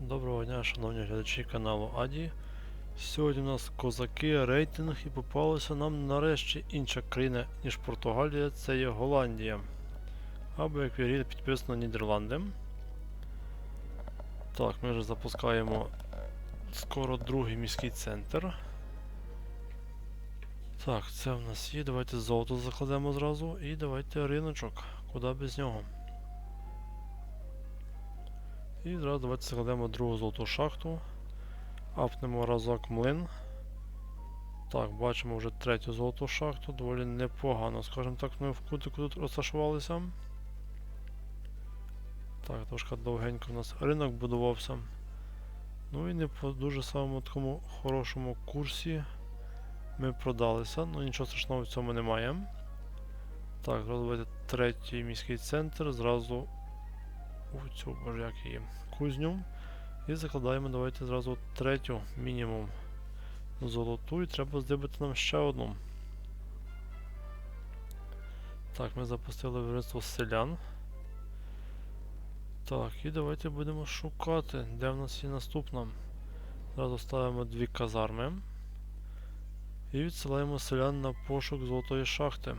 Доброго дня, шановні глядачі каналу Аді. Сьогодні у нас козаки, рейтинг і попалася нам нарешті інша країна, ніж Португалія, це є Голландія. Або як вірі підписано Нідерланди. Так, ми вже запускаємо скоро другий міський центр. Так, це в нас є. Давайте золото закладемо зразу і давайте риночок. Куди без нього. І зараз давайте закладемо другу золоту шахту. Апнемо разок млин. Так, бачимо вже третю золоту шахту. Доволі непогано, скажімо так, ми в кутику тут розташувалися. Так, трошки довгенько у нас ринок будувався. Ну і не по дуже самому такому хорошому курсі ми продалися. Ну нічого страшного в цьому немає. Так, давайте третій міський центр. Зразу у цю боже як її кузню. І закладаємо давайте зразу третю мінімум золоту і треба здибити нам ще одну. Так, ми запустили виробництво селян. Так, і давайте будемо шукати, де в нас є наступна. Зразу ставимо дві казарми. І відсилаємо селян на пошук золотої шахти.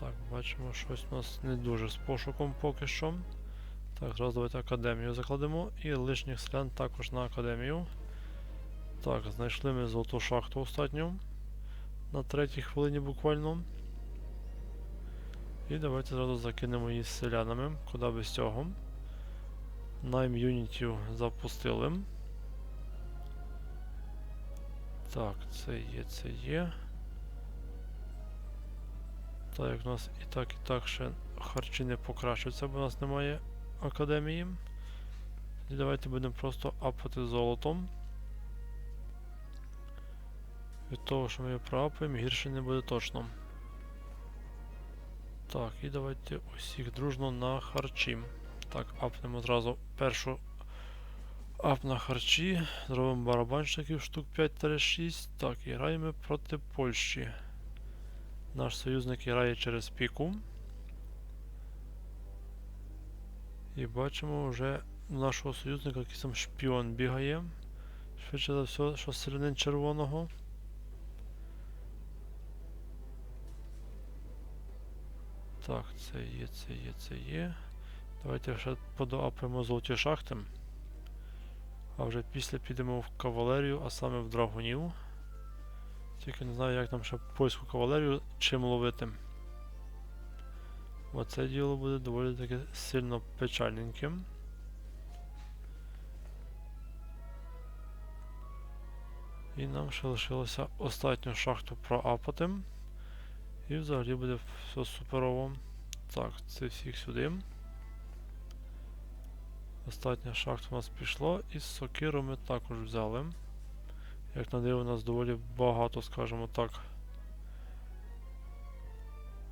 Так, бачимо, щось у нас не дуже з пошуком поки що. Так, зараз давайте академію закладемо і лишніх селян також на академію. Так, знайшли ми золоту шахту останню. На третій хвилині буквально. І давайте зразу закинемо її з селянами, куди без цього. Найм юнітів запустили. Так, це є, це є. Так як у нас і так, і так ще харчі не покращуються, бо у нас немає академії. І давайте будемо просто апати золотом. Від того, що ми його проапаємо, гірше не буде точно. Так, і давайте усіх дружно на харчі. Так, апнемо зразу першу ап на харчі. Зробимо барабанщиків штук 5-6. Так, і граємо проти Польщі. Наш союзник грає через піку. І бачимо вже у нашого союзника якийсь там шпіон бігає. Швидше за все, що селянин червоного. Так, це є, це є, це є. Давайте ще подоапаємо золоті шахти. А вже після підемо в кавалерію, а саме в драгунів. Тільки не знаю, як там ще польську кавалерію чим ловити. Бо це діло буде доволі таки сильно печальненьким. І нам ще лишилося останню шахту проапати. І взагалі буде все суперово. Так, це всіх сюди. Остання шахта у нас пішло, і з сокиру ми також взяли. Як на диво, у нас доволі багато, скажімо так.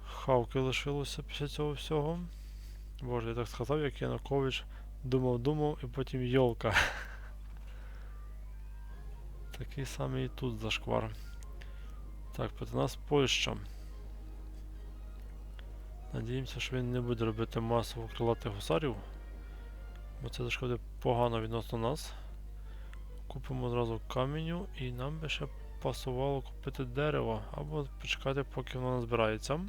Хавки лишилося після цього всього. Боже, я так сказав, як Янукович думав-думав і потім йолка. Такий самий і тут зашквар. Так, проти нас Польща. Надіємося, що він не буде робити масово крилатих гусарів. Бо це зашкоди погано відносно нас. Купимо одразу каменю і нам би ще пасувало купити дерево або почекати, поки воно назбирається.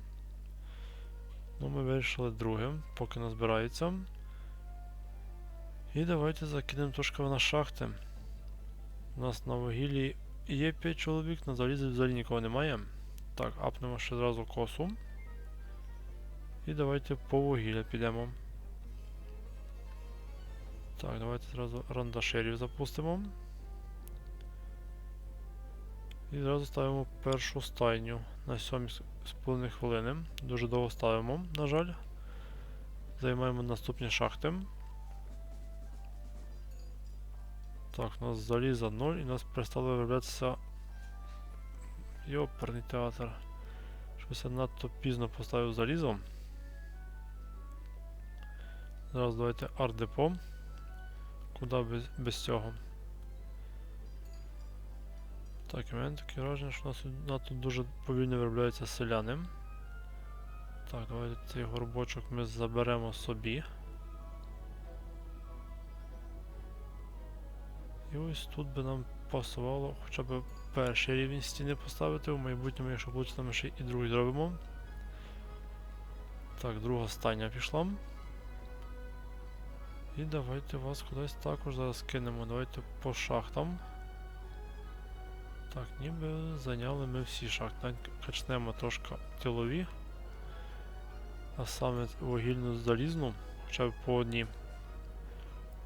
Ну, ми вирішили другим, поки назбирається. І давайте закинемо трошки на шахти. У нас на вугіллі є 5 чоловік, на залізі взагалі нікого немає. Так, апнемо ще зразу косу. І давайте по вугілля підемо. Так, давайте зразу рандашерів запустимо. І зразу ставимо першу стайню на 7,5 хвилини. Дуже довго ставимо, на жаль. Займаємо наступні шахти. Так, у нас заліза 0 і у нас перестало вироблятися Йоперний театр. Щось я надто пізно поставив залізо. Зараз давайте арт-депо. Куди без, без цього? Так, і мене таке враження, що у нас тут- дуже повільно виробляються селяни. Так, давайте цей горбочок ми заберемо собі. І ось тут би нам пасувало хоча б перший рівень стіни поставити. В майбутньому, якщо вийде, ми ще і другий зробимо. Так, друга стайня пішла. І давайте вас кудись також зараз кинемо. Давайте по шахтам. Так, ніби зайняли ми всі шахти. Качнемо трошки тилові. А саме вугільну залізну, хоча б по одній.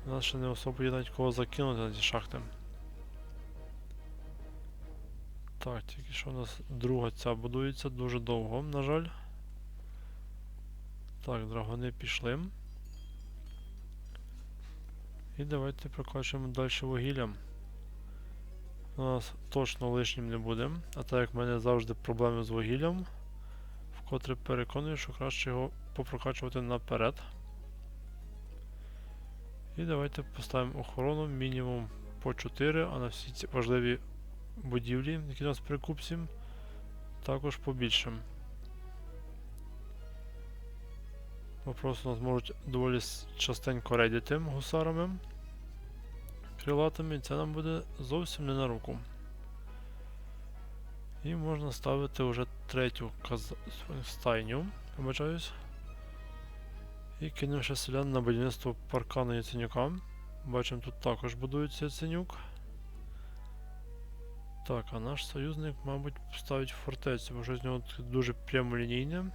У нас ще не особо є навіть кого закинути на ці шахти. Так, тільки що у нас друга ця будується дуже довго, на жаль. Так, драгони пішли. І давайте прокачуємо далі вугіллям. У нас точно лишнім не буде. А так як в мене завжди проблеми з вугіллям, вкотре переконую, що краще його попрокачувати наперед. І давайте поставимо охорону мінімум по 4, а на всі ці важливі будівлі, які у нас при купці, також побільше. Бо просто нас можуть доволі частенько рейдити гусарами крилатими, це нам буде зовсім не на руку. І можна ставити вже третю каз... стайню, вибачаюсь. І кинемо ще селян на будівництво паркану Яценюка. Бачимо, тут також будується Яценюк. Так, а наш союзник, мабуть, ставить фортецю, бо щось з нього дуже прямолінійне.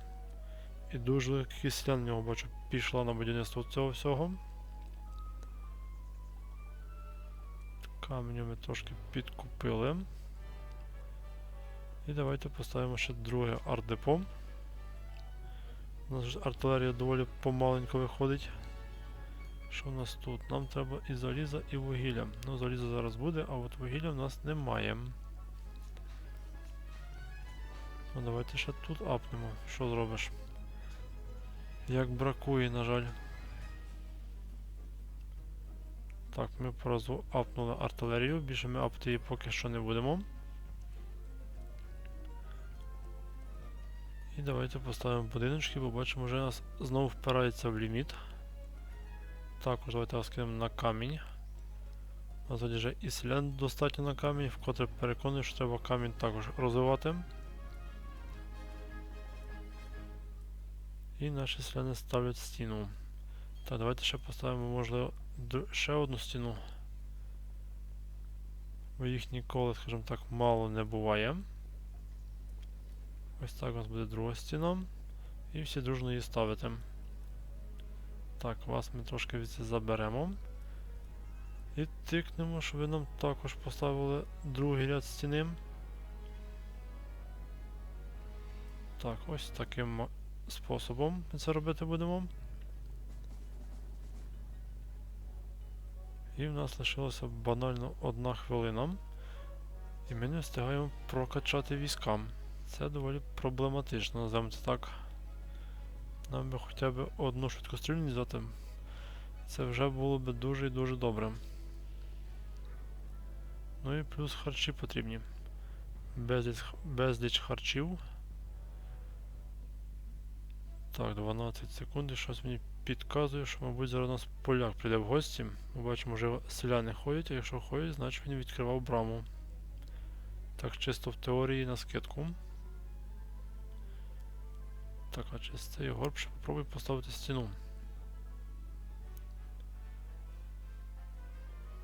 І дуже кількість селян в нього бачу пішла на будівництво цього всього. Каменю ми трошки підкупили. І давайте поставимо ще друге ардепо. У нас артилерія доволі помаленько виходить. Що у нас тут? Нам треба і заліза, і вугілля. Ну, залізо зараз буде, а от вугілля в нас немає. Ну давайте ще тут апнемо. Що зробиш? Як бракує, на жаль. Так, ми поразу апнули артилерію, більше ми апти її поки що не будемо. І давайте поставимо будиночки, бо бачимо, вже нас знову впирається в ліміт. Також давайте вас кинемо на камінь. У нас вже і селян достатньо на камінь, вкотре переконую, що треба камінь також розвивати. І наші селяни ставлять стіну. Так, давайте ще поставимо, можливо, ще одну стіну. Бо їх ніколи, скажімо так, мало не буває. Ось так у нас буде друга стіна. І всі дружно її ставити. Так, вас ми трошки від заберемо. І тикнемо, щоб ви нам також поставили другий ряд стіни. Так, ось таким способом ми це робити будемо. І в нас лишилося банально одна хвилина. І ми не встигаємо прокачати війська. Це доволі проблематично, називаємо це так. Нам би хоча б одну швидкострільність дати. Це вже було б дуже і дуже добре. Ну і плюс харчі потрібні. Безліч, безліч харчів. Так, 12 секунд і щось мені підказує, що, мабуть, зараз у нас поляк прийде в гості. Ми бачимо, вже селяни ходять, а якщо ходять, значить він відкривав браму. Так, чисто в теорії на скидку. Так, а через цей горб ще попробуй поставити стіну.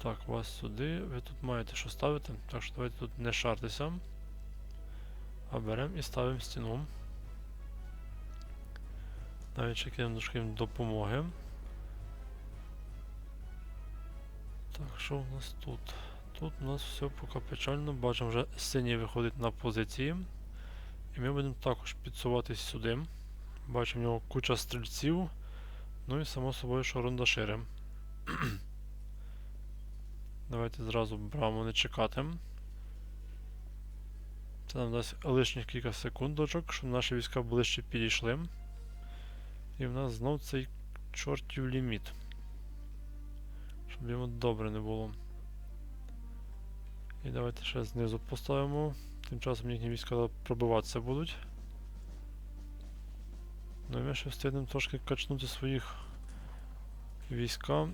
Так, вас сюди. Ви тут маєте що ставити, так що давайте тут не шартися. А беремо і ставимо стіну. Навіть ще кинемо трошки допомоги. Так, що в нас тут? Тут у нас все поки печально. Бачимо, вже синій виходить на позиції. І ми будемо також підсуватись сюди. Бачимо в нього куча стрільців. Ну і само собою, що рундашири. Давайте зразу браму не чекати. Це нам дасть лишніх кілька секундочок, щоб наші війська ближче підійшли. І в нас знов цей чортів ліміт. Щоб йому добре не було. І давайте ще знизу поставимо. Тим часом їхні війська пробиватися будуть. Ну і ми ще встигнемо трошки качнути своїх війська.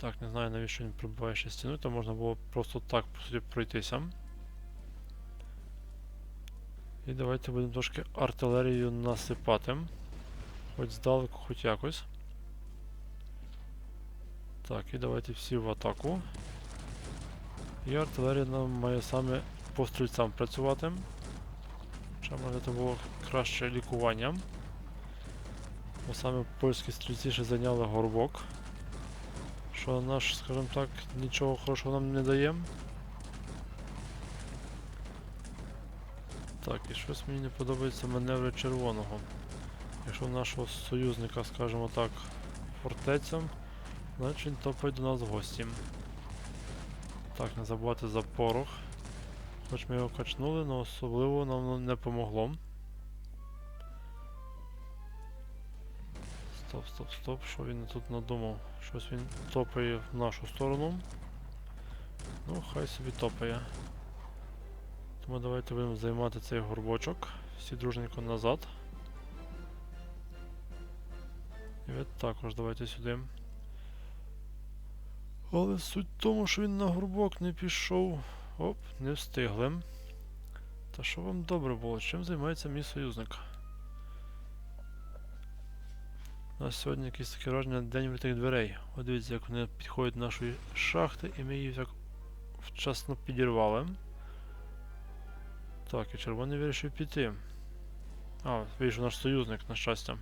Так, не знаю навіщо він пробиває ще стіну, там можна було просто так по суті пройтися. І давайте будемо трошки артилерію насипати. Хоч здалеку, хоч якось. Так, і давайте всі в атаку. І артилерія нам має саме по стрільцям працювати. Хоча може це було краще лікування. Бо саме польські стрільці ще зайняли горбок. Що наш, скажімо так, нічого хорошого нам не дає. Так, і щось мені не подобається маневри червоного. Якщо нашого союзника, скажімо так, фортеця, значить він топить до нас гості. Так, не забувати за порох. Хоч ми його качнули, але особливо нам не помогло. Стоп, стоп, стоп, що він тут надумав? Щось він топає в нашу сторону. Ну, хай собі топає. Тому давайте будемо займати цей горбочок. Всі дружненько назад. І ви також давайте сюди. Але суть в тому, що він на горбок не пішов. Оп, не встигли. Та що вам добре було? Чим займається мій союзник? У нас сьогодні якийсь таке враження день відкритих дверей. От дивіться, як вони підходять до нашої шахти, і ми її так вчасно підірвали. Так, і червоний вирішив піти. А, вийшов наш союзник, на щастя.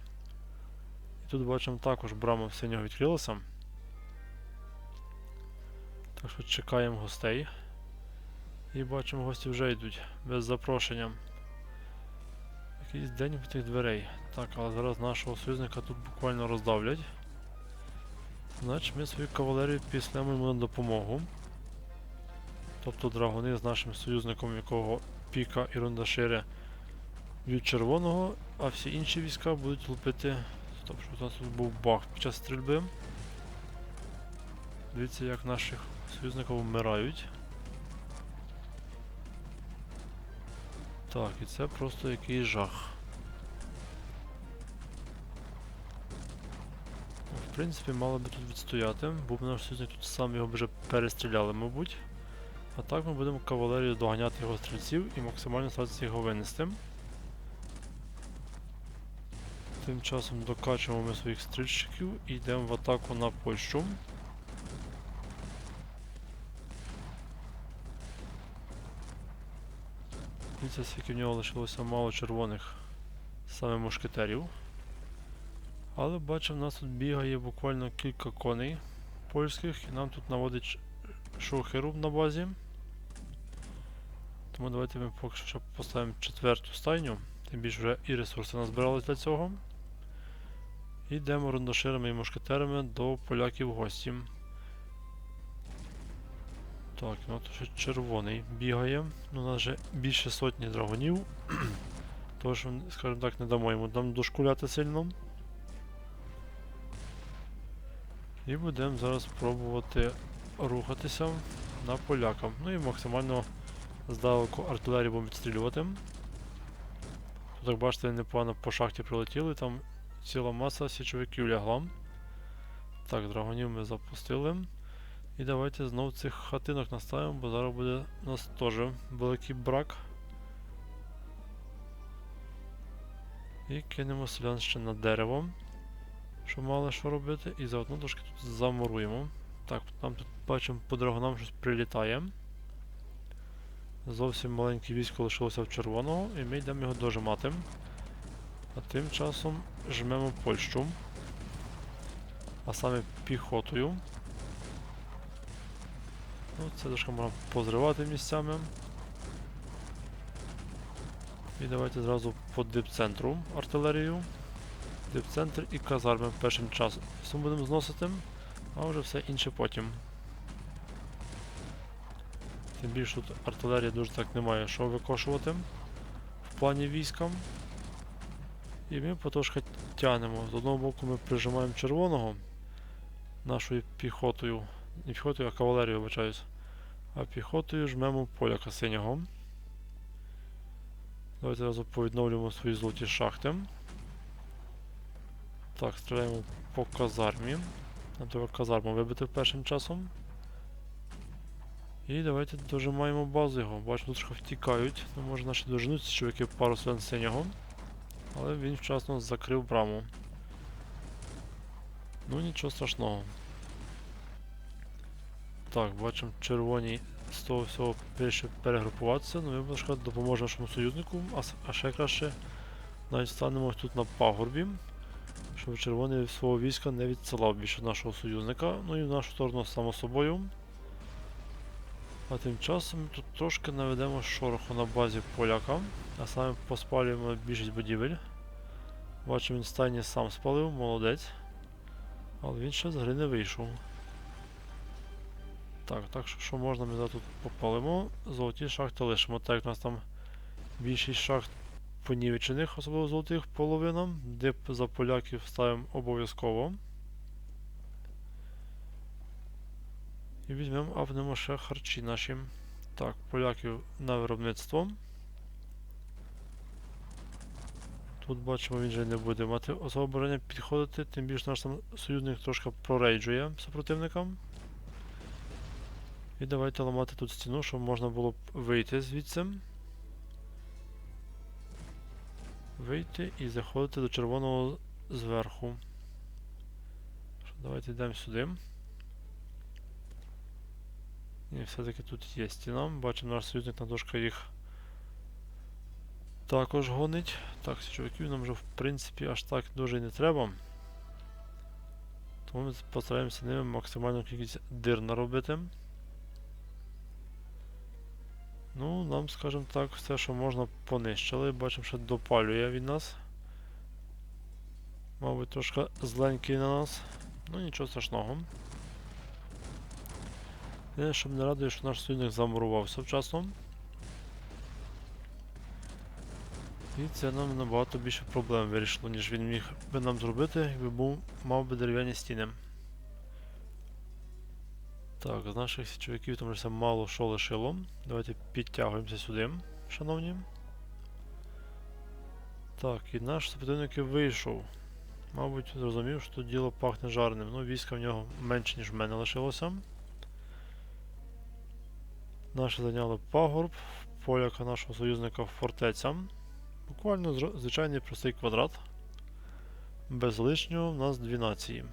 І тут бачимо також брама в синього відкрилася. Так що чекаємо гостей. І бачимо, гості вже йдуть без запрошення. Якийсь день в тих дверей. Так, але зараз нашого союзника тут буквально роздавлять. Значить ми свою кавалерію післемо йому на допомогу. Тобто драгони з нашим союзником, якого піка і рундашири б'ють червоного, а всі інші війська будуть лупити. Стоп, що у нас тут був баг під час стрільби. Дивіться, як наших союзників вмирають. Так, і це просто якийсь жах. Ну, В принципі, мало би тут відстояти, бо б наш союзник тут сам його вже перестріляли, мабуть. А так ми будемо кавалерію доганяти його стрільців і максимально старатися його винести. Тим часом докачуємо ми своїх стрільщиків і йдемо в атаку на Польщу. Дивіться, скільки в нього лишилося мало червоних саме мушкетерів. Але бачимо, в нас тут бігає буквально кілька коней польських і нам тут наводить шухеру на базі. Тому давайте ми поки що поставимо четверту стайню, тим більше вже і ресурси назбирались для цього. І йдемо рундоширами і мушкетерами до поляків в гості. Так, ну то ще червоний бігає. Ну, у нас вже більше сотні драгонів. Тож, скажімо так, не дамо йому там дошкуляти сильно. І будемо зараз пробувати рухатися на поляка. Ну і максимально здалеку артилерію будемо відстрілювати. Тут, як бачите, непогано по шахті прилетіли, там ціла маса січовиків лягла. Так, драгонів ми запустили. І давайте знову цих хатинок наставимо, бо зараз буде у нас теж великий брак. І кинемо селян ще на дерево, що мали що робити, і заодно трошки тут замуруємо. Так, там тут бачимо по драгонам щось прилітає. Зовсім маленьке військо лишилося в червоного, і ми йдемо його дожимати. А тим часом жмемо Польщу. А саме піхотою. Ну, це трошки можна позривати місцями. І давайте зразу по дипцентру артилерію. Дипцентр і казарми першим часом будемо зносити, а вже все інше потім. Тим більше тут артилерія дуже так немає що викошувати в плані війська. І ми потрошки тягнемо. З одного боку ми прижимаємо червоного нашою піхотою. Не піхотою, а кавалерією, вибачаюсь. А піхотою жмемо поляка синього. Давайте разом повідновлюємо свої золоті шахти. Так, стріляємо по казармі. Нам треба казарму вибити першим часом. І давайте дожимаємо базу його. Бачимо, тут трохи втікають. Ну, наші доженуть чоловіки пару селен синього. Але він вчасно закрив браму. Ну нічого страшного. Так, бачимо червоні з того всього вирішив перегрупуватися, ну ми башка допоможемо нашому союзнику, а, а ще краще навіть станемо тут на пагорбі, щоб червоний свого війська не відсилав більше нашого союзника, ну і в нашу сторону само собою. А тим часом тут трошки наведемо шороху на базі поляка, а саме поспалюємо більшість будівель. Бачимо, він стайні сам спалив, молодець. Але він ще з гри не вийшов. Так, так що, що можна ми зараз тут попалимо. Золоті шахти лишимо. Так як у нас там більшість шахт понівечених, особливо золотих половина. Дип за поляків ставимо обов'язково. І візьмемо, апнемо ще харчі наші. Так, поляків на виробництво. Тут бачимо, він же не буде мати особливо бажання підходити, тим більше наш там союзник трошки прорейджує супротивникам. І давайте ламати тут стіну, щоб можна було б вийти звідси. Вийти і заходити до червоного зверху. Давайте йдемо сюди. І все-таки тут є стіна. Бачимо, наш союзник на дошка їх також гонить. Так, чуваків нам вже в принципі аж так дуже не треба. Тому ми постараємося ними максимальну кількість дир наробити. Ну, нам, скажімо так, все, що можна, понищили. Бачимо, що допалює від нас. Мабуть, трошки зленький на нас. Ну, нічого страшного. Єдине, щоб не радує, що наш союзник замурувався вчасно. І це нам набагато більше проблем вирішило, ніж він міг би нам зробити, якби був, мав би дерев'яні стіни. Так, з наших січовиків там вже мало що лишило. Давайте підтягуємося сюди, шановні. Так, і наш супротивник вийшов. Мабуть, зрозумів, що тут діло пахне жарним. Ну, війська в нього менше, ніж в мене лишилося. Наші зайняли пагорб, поляка нашого союзника фортеця. Буквально звичайний простий квадрат. Без лишнього в нас дві нації.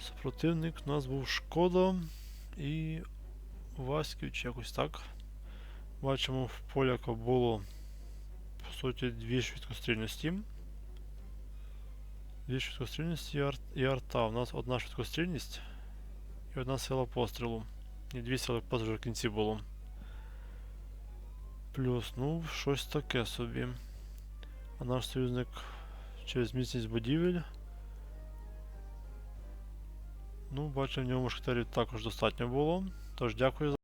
Супротивник у нас був Шкода і Васьків чи якось так. Бачимо, в поляка було по суті дві швидкострільності. Дві швидкострільності і арта. У нас одна швидкострільність і одна сила пострілу. І 200, але позже в кінці було. Плюс, ну, щось таке собі. А наш союзник через міцність будівель. Ну, бачимо, в ньому мушкетерів також достатньо було. Тож дякую за.